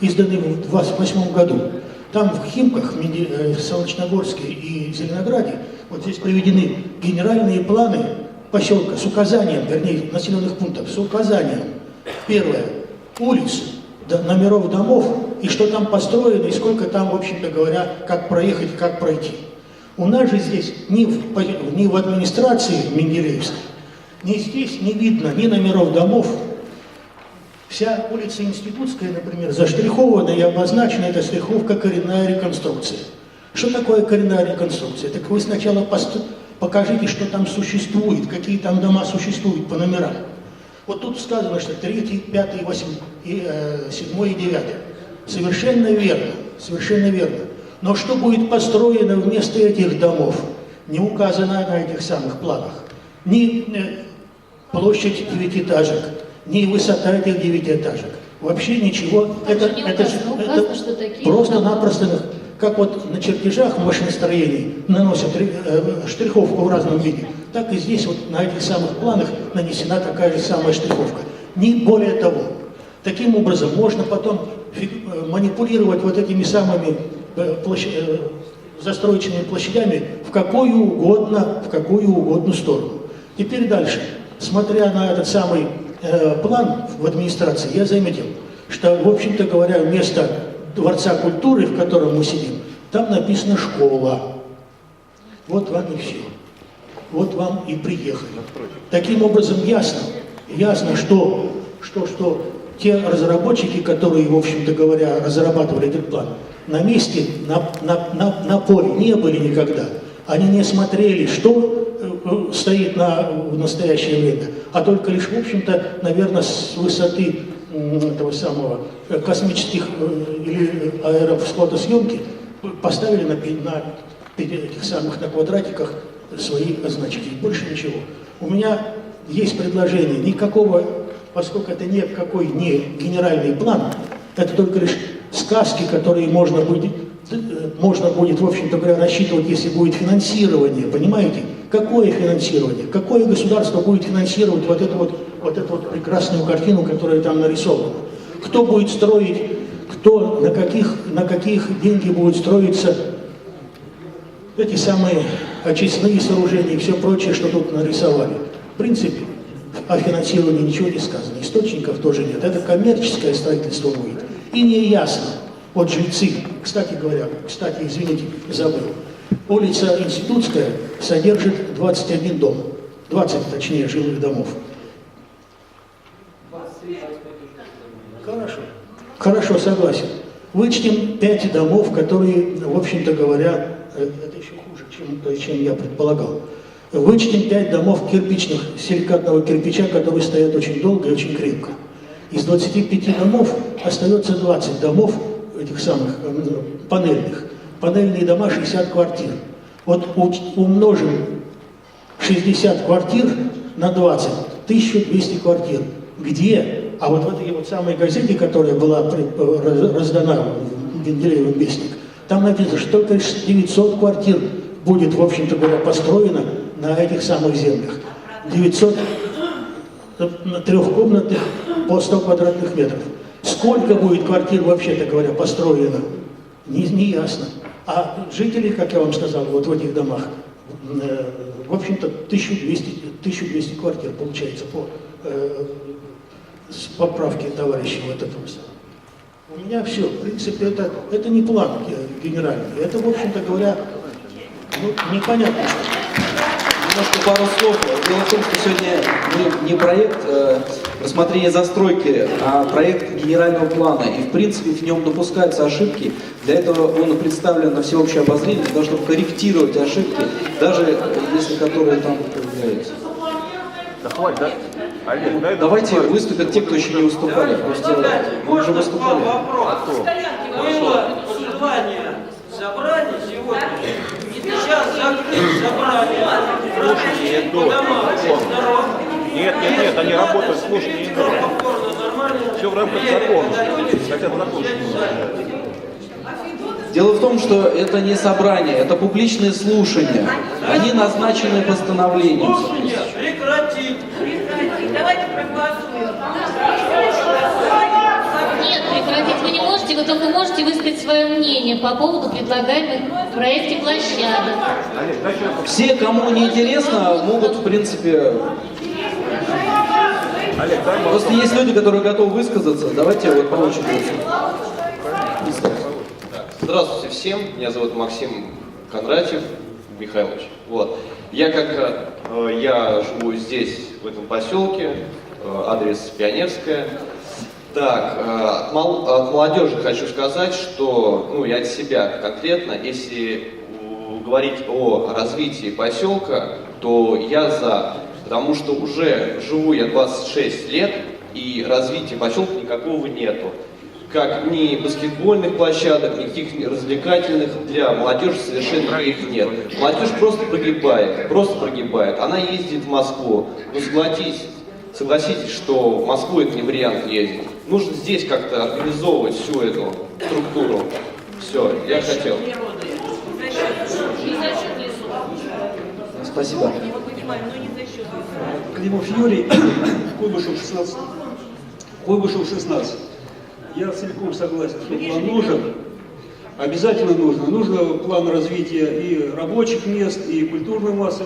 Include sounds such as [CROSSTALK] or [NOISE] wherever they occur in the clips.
изданный в 28 году. Там в Химках, в э, в Солнечногорске и Зеленограде вот здесь приведены генеральные планы поселка с указанием, вернее, населенных пунктов, с указанием. Первое. Улиц, номеров домов, и что там построено, и сколько там, в общем-то говоря, как проехать, как пройти. У нас же здесь ни в, ни в администрации Менделеевской, ни здесь не видно ни номеров домов. Вся улица Институтская, например, заштрихована и обозначена эта штриховка коренная реконструкция. Что такое коренная реконструкция? Так вы сначала покажите, что там существует, какие там дома существуют по номерам. Вот тут сказано, что третий, пятый, восьмой, и, э, седьмой и девятый. Совершенно верно, совершенно верно. Но что будет построено вместо этих домов, не указано на этих самых планах. Ни э, площадь девятиэтажек, ни высота этих девятиэтажек. Вообще ничего. Там это это, это просто-напросто, как вот на чертежах в машиностроении наносят э, штриховку в разном виде, так и здесь вот на этих самых планах нанесена такая же самая штриховка. Не более того. Таким образом, можно потом э, манипулировать вот этими самыми э, площ- застроечными площадями в какую угодно, в какую угодно сторону. Теперь дальше. Смотря на этот самый э, план в администрации, я заметил, что, в общем-то говоря, вместо Дворца культуры, в котором мы сидим, там написано «школа». Вот вам и все. Вот вам и приехали. Таким образом, ясно, ясно, что, что, что те разработчики, которые, в общем-то говоря, разрабатывали этот план, на месте, на, на, на, на поле не были никогда. Они не смотрели, что э, э, стоит на, в настоящее время, а только лишь, в общем-то, наверное, с высоты этого самого э, космических э, или аэрофлотосъемки поставили на, на этих самых на квадратиках свои значки. Больше ничего. У меня есть предложение. Никакого, поскольку это никакой не генеральный план, это только лишь сказки, которые можно будет, э, можно будет, в общем-то говоря, рассчитывать, если будет финансирование. Понимаете? Какое финансирование? Какое государство будет финансировать вот эту вот, вот эту вот прекрасную картину, которая там нарисована? Кто будет строить, кто, на каких, на каких деньги будет строиться эти самые очистные сооружения и все прочее, что тут нарисовали. В принципе, о финансировании ничего не сказано, источников тоже нет. Это коммерческое строительство будет. И не ясно. Вот жильцы, кстати говоря, кстати, извините, забыл. Улица Институтская содержит 21 дом. 20, точнее, жилых домов. Хорошо. Хорошо, согласен. Вычтем пять домов, которые, в общем-то говоря, э, это еще хуже, чем, чем я предполагал. Вычтем пять домов кирпичных, силикатного кирпича, которые стоят очень долго и очень крепко. Из 25 домов остается 20 домов этих самых э, панельных. Панельные дома 60 квартир. Вот умножим 60 квартир на 20, 1200 квартир. Где? А вот в этой вот самой газете, которая была раздана в Менделеевым вестник, там написано, что только лишь 900 квартир будет, в общем-то говоря, построено на этих самых землях. 900 на трехкомнатных по 100 квадратных метров. Сколько будет квартир, вообще-то говоря, построено, не, не ясно. А жители, как я вам сказал, вот в этих домах, э, в общем-то, 1200, 1200 квартир получается по, э, с поправки товарища вот этого самого. У меня все. В принципе, это, это не план генеральный. Это, в общем-то говоря, ну, непонятно что. Немножко пару слов. Дело в том, что сегодня мы не проект э, рассмотрения застройки, а проект генерального плана. И в принципе в нем допускаются ошибки. Для этого он представлен на всеобщее обозрение, для того, чтобы корректировать ошибки, даже э, если которые там появляются. Да хватит, да? Олег, дай Давайте выступят те, кто еще не выступали. Просто мы уже выступали. А то. Было желание собрания сегодня. И сейчас закрыть собрание. Слушайте, По идут. Нет, нет, нет, они работают, слушай, не идут. Все в рамках закона. Хотят закон. Дело в том, что это не собрание, это публичные слушания. Они назначены постановлением. Слушание прекратить. Давайте проголосуем. Нет, прекратить мы не можем. можете, вы только можете высказать свое мнение по поводу предлагаемых в проекте площадок. Все, кому не интересно, могут, в принципе... Просто есть люди, которые готовы высказаться. Давайте вот по очереди. Здравствуйте всем, меня зовут Максим Кондратьев Михайлович. Вот. Я как э, я живу здесь, в этом поселке, э, адрес Пионерская. Так, э, от, мол- от молодежи хочу сказать, что, ну, я от себя конкретно, если э, говорить о развитии поселка, то я за, потому что уже живу я 26 лет, и развития поселка никакого нету как ни баскетбольных площадок, никаких ни развлекательных для молодежи совершенно их нет. Молодежь просто прогибает, просто прогибает. Она ездит в Москву. Ну согласитесь, согласитесь, что в Москву это не вариант ездить. Нужно здесь как-то организовывать всю эту структуру. Все, я хотел. Спасибо. Климов Юрий, [COUGHS] Куйбышев 16. Куйбышев 16. Я целиком согласен, что план нужен. Обязательно нужно. Нужно план развития и рабочих мест, и культурной массы,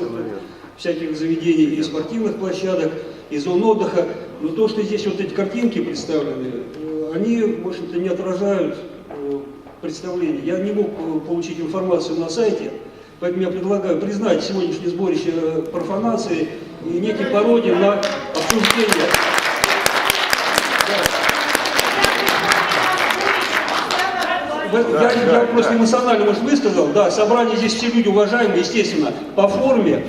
всяких заведений, и спортивных площадок, и зон отдыха. Но то, что здесь вот эти картинки представлены, э, они, в общем-то, не отражают э, представление. Я не мог э, получить информацию на сайте, поэтому я предлагаю признать сегодняшнее сборище профанации и неким пародией на обсуждение. Вы- Я, я просто эмоционально, может, высказал, да, собрание здесь все люди уважаемые, естественно, по форме.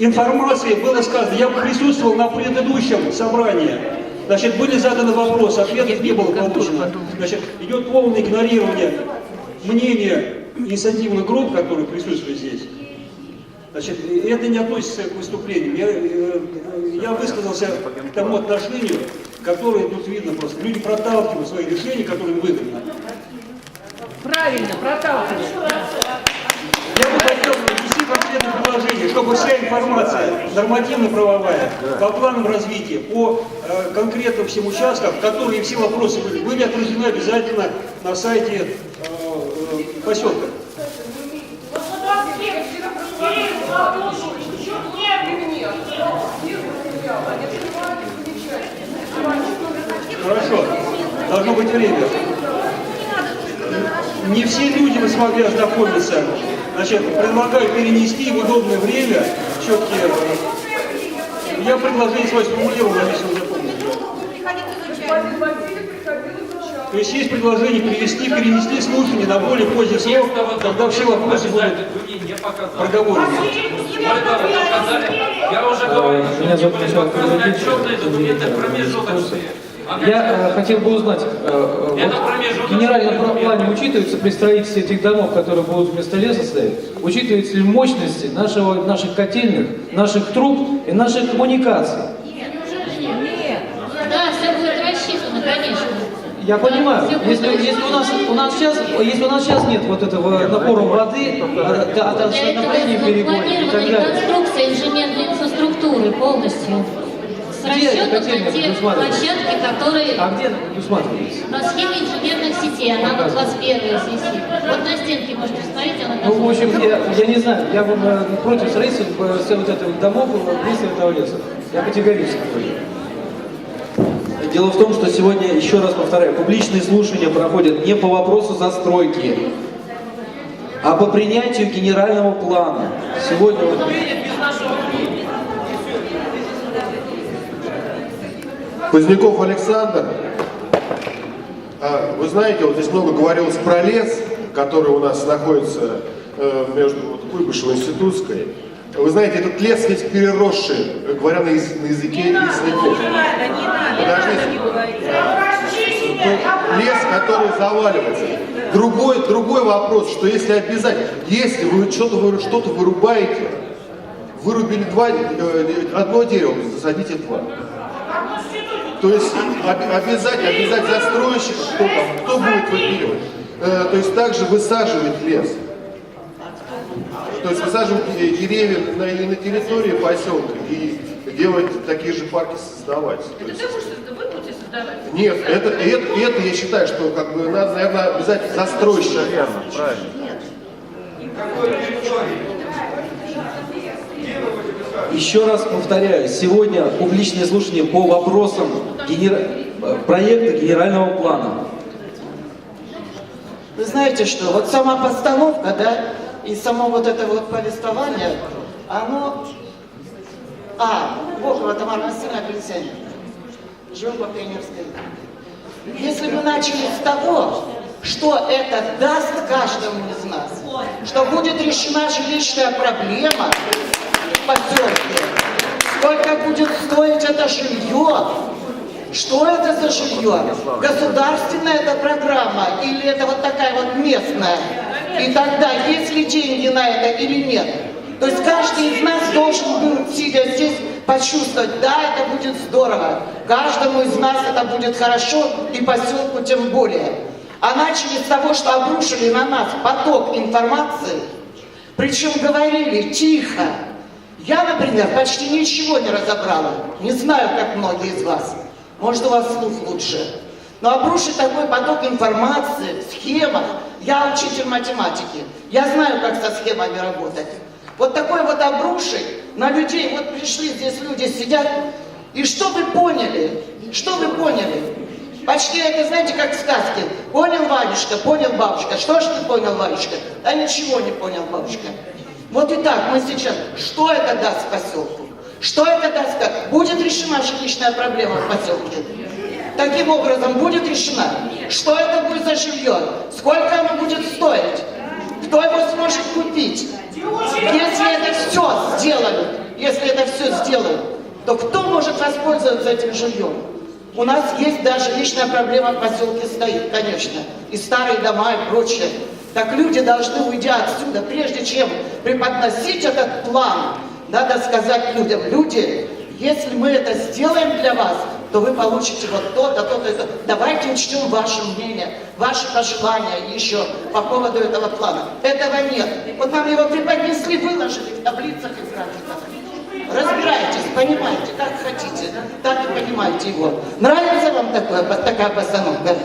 Информации было сказано, я присутствовал на предыдущем собрании. Значит, были заданы вопросы, ответов не было получено. Значит, идет полное игнорирование мнения инициативных групп, которые присутствуют здесь. Значит, это не относится к выступлению. Я, э, я высказался к тому отношению, которое тут видно просто. Люди проталкивают свои решения, которые им выгодны. Правильно, проталкивай. Я бы хотел внести конкретное предложение, чтобы вся информация нормативно-правовая по планам развития, по э, конкретным всем участкам, которые все вопросы были, были отражены обязательно на сайте э, э, поселка. Хорошо, должно быть время. Не все люди смогли ознакомиться. Значит, предлагаю перенести в удобное время. Все-таки э, я предложение свое сформулировал, надеюсь, вы запомните. То есть есть предложение перевести, перенести слушание на более поздний срок, когда все вопросы будут проговорены. Я уже говорил, что не Кузович. отчетные документы промежуточные. Я э, хотел бы узнать, э, э, вот в генеральном плане учитывается при строительстве этих домов, которые будут вместо леса стоять, учитываются ли мощности нашего, наших котельных, наших труб и наших коммуникаций? Да, все будет рассчитано, конечно. Я понимаю, если, если у нас у нас сейчас если у нас сейчас нет вот этого напора воды, от, от отопления перегонов и так далее. реконструкция инженерной инфраструктуры полностью. С Где расчетом котельная на те площадки, которые А где предусматривается? на схеме инженерных сетей, она вот 21 здесь висит. Вот на стенке можете посмотреть, она Ну, в общем, я, я не знаю, я бы э, против строительства всех вот этих домов близ этого леса. Я категорически против. Дело в том, что сегодня, еще раз повторяю, публичные слушания проходят не по вопросу застройки, а по принятию генерального плана. Сегодня вот Поздняков Александр. А, Вы знаете, вот здесь много говорилось про лес, который у нас находится э, между вот, Куйбышевой и Институтской. Вы знаете, этот лес весь переросший, говоря на, яз- на языке лесников. Подождите. Лес, который заваливается. Другой, другой вопрос, что если обязательно, если вы что-то что вырубаете, вырубили два, э, одно дерево, засадите два. То есть об- обязать, обязать застройщика, кто, там, кто будет выпиливать. Э, то есть также высаживать лес. То есть высаживать деревья на, и на территории поселка и делать такие же парки создавать. То есть, сдавать. Нет, это, это, это я считаю, что как бы надо, наверное, обязательно застройщика. Верно, правильно. Еще раз повторяю, сегодня публичное слушание по вопросам генера- э, проекта генерального плана. Вы знаете что, вот сама постановка, да, и само вот это вот повествование, оно... А, Богова Тамара Васильевна пенсионер. Живу по Пионерской. Если мы начали с того, что это даст каждому из нас, что будет решена жилищная проблема в поселке, сколько будет стоить это жилье, что это за жилье? Государственная это программа или это вот такая вот местная? И тогда есть ли деньги на это или нет? То есть каждый из нас должен был, сидя здесь, почувствовать, да, это будет здорово, каждому из нас это будет хорошо, и поселку тем более. А начали с того, что обрушили на нас поток информации, причем говорили тихо. Я, например, почти ничего не разобрала. Не знаю, как многие из вас. Может, у вас слух лучше. Но обрушить такой поток информации, схемах. Я учитель математики. Я знаю, как со схемами работать. Вот такой вот обрушить на людей. Вот пришли здесь люди, сидят. И что вы поняли? Что вы поняли? Почти это, знаете, как в сказке. Понял, Ванюшка, понял, бабушка. Что ж ты понял, Ванюшка? Да ничего не понял, бабушка. Вот и так мы сейчас, что это даст поселку? Что это даст? как? Будет решена жилищная проблема в поселке? Таким образом будет решена? Что это будет за жилье? Сколько оно будет стоить? Кто его сможет купить? Если это все сделают, если это все сделают, то кто может воспользоваться этим жильем? У нас есть даже личная проблема в поселке стоит, конечно, и старые дома и прочее. Так люди должны, уйдя отсюда, прежде чем преподносить этот план, надо сказать людям, люди, если мы это сделаем для вас, то вы получите вот то-то, то-то, это. Давайте учтем ваше мнение, ваши пожелания еще по поводу этого плана. Этого нет. Вот нам его преподнесли, выложили в таблицах и в графиках. Разбирайтесь, понимаете, как хотите, так и понимаете его. Нравится вам такое, такая постановка?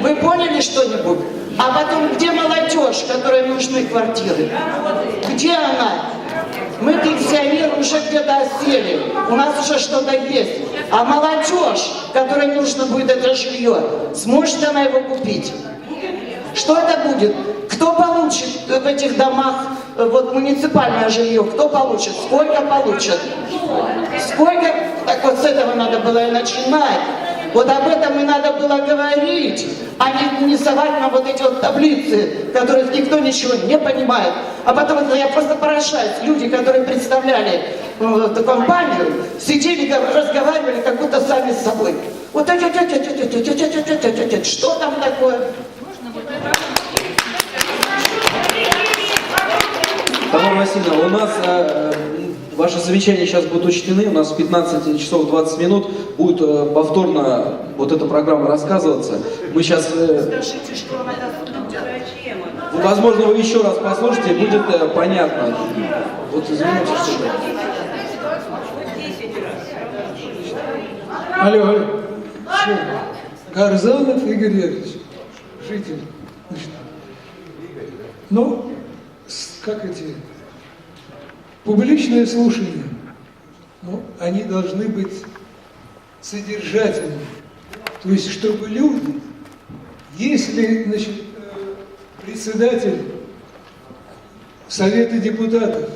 Вы поняли что-нибудь? А потом, где молодежь, которой нужны квартиры? Где она? Мы пенсионеры уже где-то осели, у нас уже что-то есть. А молодежь, которой нужно будет это жилье, сможет она его купить? Что это будет? Кто получит в этих домах э, вот муниципальное жилье? Кто получит? Сколько получат? Сколько? Так вот с этого надо было и начинать. Вот об этом и надо было говорить, а не, не совать нам вот эти вот таблицы, в которых никто ничего не понимает. А потом я просто поражаюсь, люди, которые представляли ну, эту компанию, сидели, разговаривали как будто сами с собой. Вот что там такое? Тамара Васильевна, у нас э, ваши замечания сейчас будут учтены. У нас в 15 часов 20 минут будет э, повторно вот эта программа рассказываться. Мы сейчас, э, Скажите, что она даст людям? возможно, вы еще раз послушайте, будет э, понятно. Вот извините, что... Алло, алло. Гарзанов Игорь Яковлевич, житель. Ну, как эти, публичные слушания, ну, они должны быть содержательными. То есть, чтобы люди, если, значит, э, председатель Совета депутатов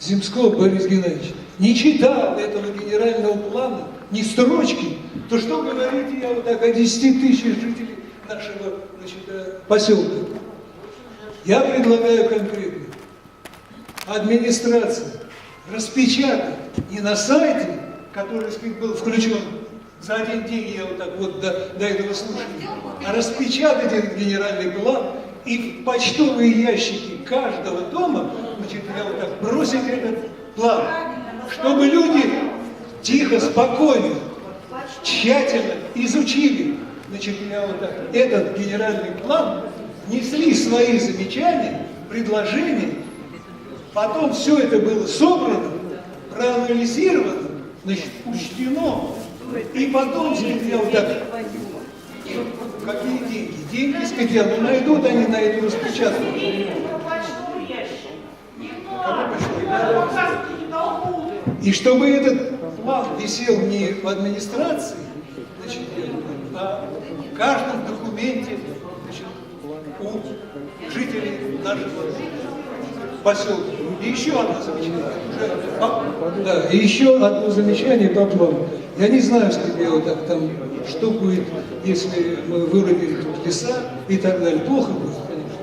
Земского Борис Геннадьевич не читал этого генерального плана, ни строчки, то что говорить я вот так о 10 тысячах жителей нашего значит, э, поселка? Я предлагаю конкретно администрации распечатать не на сайте, который сказать, был включен. За один день, я вот так вот до, до этого слушания, а распечатать этот генеральный план и в почтовые ящики каждого дома, значит, я вот так бросить этот план, чтобы люди тихо, спокойно, тщательно изучили, значит, я вот так, этот генеральный план, несли свои замечания, предложения, потом все это было собрано, проанализировано, значит, учтено И потом, вот так, какие деньги? Деньги, сказать, я, ну найдут они на эту распечатку. И чтобы этот план висел не в администрации, значит, а в каждом документе значит, у жителей нашего поселка. И еще одно замечание. Да, и еще одно замечание по плану. Я не знаю, я вот так там, что будет, если мы вырубим тут леса и так далее. Плохо будет, конечно.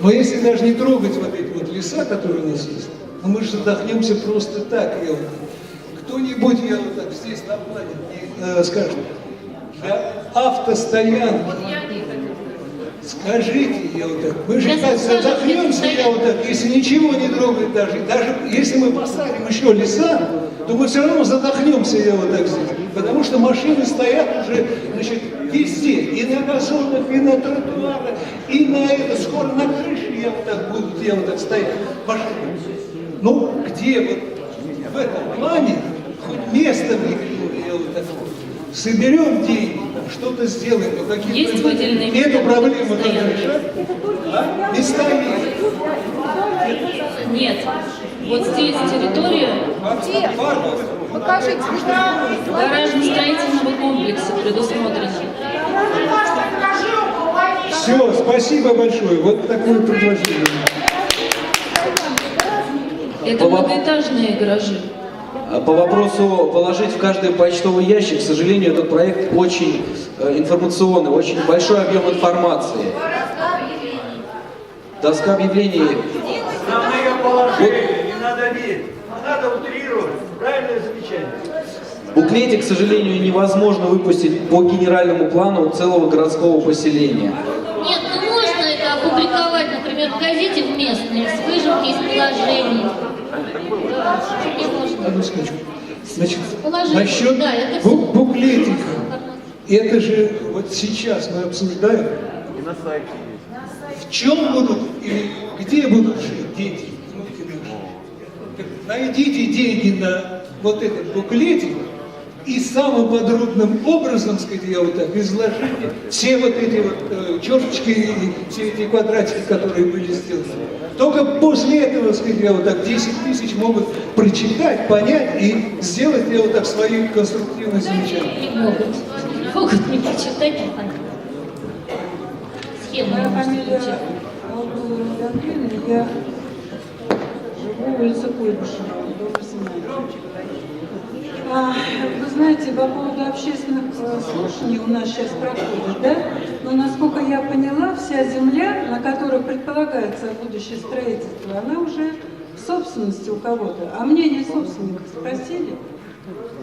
Но если даже не трогать вот эти вот леса, которые у нас есть, ну мы же задохнемся просто так. Я вот. Кто-нибудь, я вот так здесь на плане э, скажет, для автостоянки, скажите, я вот так, мы же скажут, задохнемся, я вот так, если ничего не трогать даже, даже если мы посадим еще леса, то мы все равно задохнемся, я вот так здесь. Потому что машины стоят уже, значит, везде, и на газонах, и на тротуарах, и на это, скоро на крыше я вот так будут, я вот так стоять машины. Ну, где вот в этом плане хоть место выделено, я вот так соберем деньги, что-то сделаем, но какие Есть выделенные места Эту для проблему надо решать. А? Места есть. Нет. Вот здесь территория Покажите, что гаражно-строительного комплекса предусмотрена. Все, спасибо большое. Вот такое предложение. Это многоэтажные гаражи. А По вопросу положить в каждый почтовый ящик, к сожалению, этот проект очень э, информационный, очень большой объем информации. Доска объявлений. Ее положили, не надо бить. Надо утрировать. Правильное замечание. Буклетик, к сожалению, невозможно выпустить по генеральному плану целого городского поселения. Нет, ну можно это опубликовать, например, в газете в местной, с выжимки из секундочку. Значит, Положение, насчет да, это бу- всё. буклетиков. Это же вот сейчас мы обсуждаем, И на сайте есть. в чем будут или где будут жить дети. внуки наши. Так Найдите деньги на вот этот буклетик и самым подробным образом, сказать, я вот так, изложите все вот эти вот э, черточки и все эти квадратики, которые были сделаны. Только после этого, сказать, я вот так 10 тысяч могут прочитать, понять и сделать, я вот так, свои конструктивные замечания. Не могут. Могут не прочитать, не понять. Схему Моя фамилия я живу в улице Куйбышева, дом 18. А, вы знаете, по поводу общественных э, слушаний у нас сейчас проходит, да? Но насколько я поняла, вся земля, на которой предполагается будущее строительство, она уже в собственности у кого-то. А мнение собственников спросили?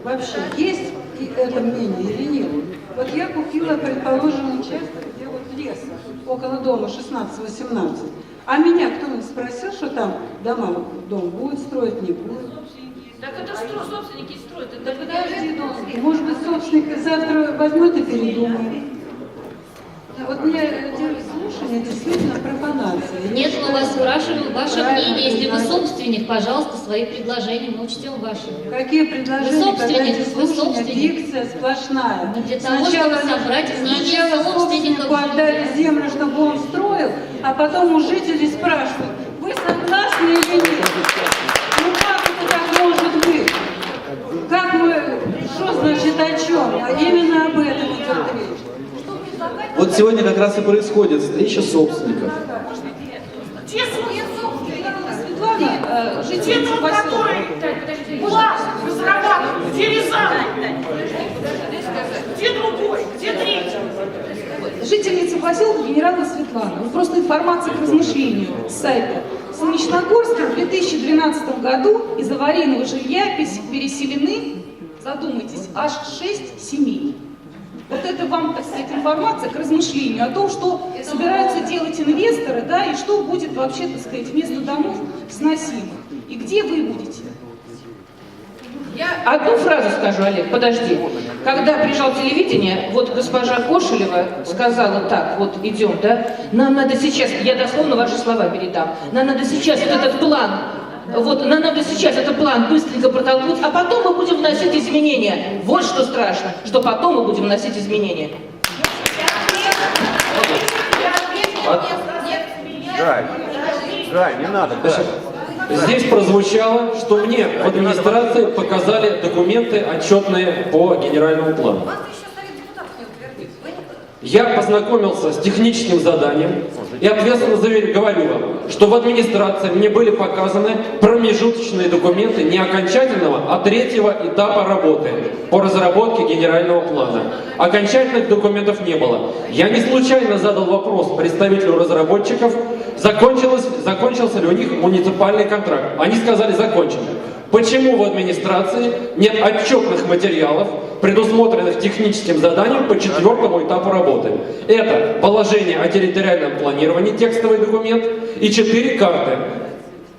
Вообще, есть и это мнение или нет? Вот я купила, предположим, участок, где вот лес, около дома 16-18. А меня кто-нибудь спросил, что там дома, дом будет строить, не будет? Так это что собственники строят? Да Это подожди, дом. Может быть, собственник завтра возьмет и передумает. Вот мне эти слушания действительно профанация. Нет, мы вас спрашиваем ваше Правильно, мнение. Если вы собственник, пожалуйста, свои предложения мы учтем ваши. Какие предложения, Вы собственник, вы собственник. дикция сплошная. Ну, для того, чтобы собрать мнение сначала собственников собственнику отдали землю, чтобы он строил, а потом у жителей спрашивают, вы согласны или нет? Ну как это так может быть? Как мы, что значит о чем? А именно об этом идет речь. Вот сегодня как раз и происходит встреча собственников. Те Светлана, жительница поселка. План разрабатывают, где другой? Где третий? Жительница поселка генерала Светлана. Вот просто информация к размышлению с сайта. В Солнечногорске в 2012 году из аварийного жилья переселены, задумайтесь, аж 6 семей. Вот это вам, так сказать, информация к размышлению о том, что собираются делать инвесторы, да, и что будет вообще, так сказать, вместо домов сносимых. И где вы будете? Я одну фразу скажу, Олег, подожди. Когда приезжал телевидение, вот госпожа Кошелева сказала так, вот идем, да, нам надо сейчас, я дословно ваши слова передам, нам надо сейчас вот этот план вот нам надо сейчас этот план быстренько протолкнуть, а потом мы будем вносить изменения. Вот что страшно, что потом мы будем вносить изменения. Жаль. Жаль, не надо. Значит, здесь прозвучало, что мне в администрации показали документы отчетные по генеральному плану. Я познакомился с техническим заданием и ответственно говорю вам, что в администрации мне были показаны промежуточные документы не окончательного, а третьего этапа работы по разработке генерального плана. Окончательных документов не было. Я не случайно задал вопрос представителю разработчиков, закончилось, закончился ли у них муниципальный контракт. Они сказали закончен. Почему в администрации нет отчетных материалов, предусмотренных техническим заданием по четвертому этапу работы? Это положение о территориальном планировании, текстовый документ, и четыре карты,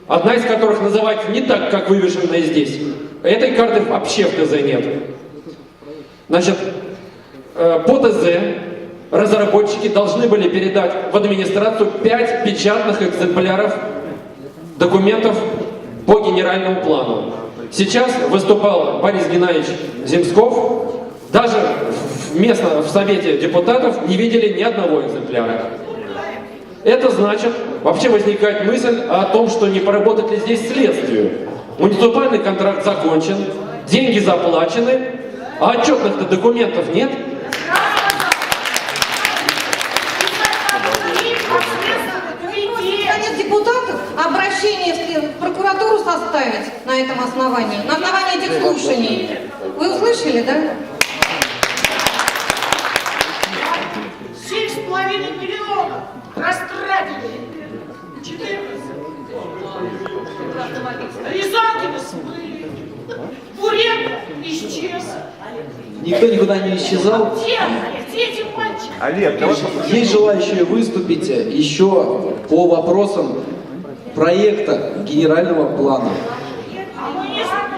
одна из которых называется не так, как вывешенная здесь. Этой карты вообще в ТЗ нет. Значит, э, по ТЗ разработчики должны были передать в администрацию 5 печатных экземпляров документов по генеральному плану. Сейчас выступал Борис Геннадьевич Земсков. Даже местно в Совете депутатов не видели ни одного экземпляра. Это значит, вообще возникает мысль о том, что не поработать ли здесь следствию. Муниципальный контракт закончен, деньги заплачены, а отчетных-то документов. Нет депутатов обращение в прокуратуру составить на этом основании, на основании этих слушаний. Вы услышали, да? Семь с половиной миллионов растратили. Рязанкина смыли. Буренко исчез. Никто никуда не исчезал. Где? Где эти мальчики? Олег, давай Есть желающие выступить еще по вопросам проекта генерального плана.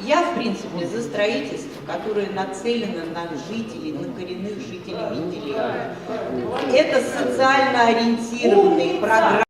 я, в принципе, за строительство, которое нацелено на жителей, на коренных жителей Менделеева. Это социально ориентированные программы.